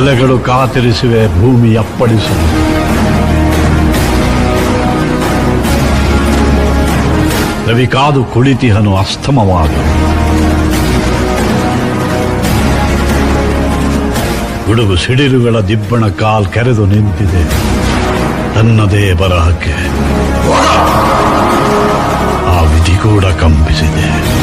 ಅಲೆಗಳು ಕಾತಿರಿಸಿವೆ, ಭೂಮಿ ಅಪ್ಪಳಿಸುವೆ ರವಿ ಕಾದು ಕುಳಿತಿಹನು ಅಸ್ತಮವಾದ ಗುಡುಗು ಸಿಡಿಲುಗಳ ದಿಬ್ಬಣ ಕಾಲ್ ಕೆರೆದು ನಿಂತಿದೆ. ತನ್ನದೇ ಬರಹಕ್ಕೆ ಆ ವಿಧಿ ಕೂಡ ಕಂಪಿಸಿದೆ.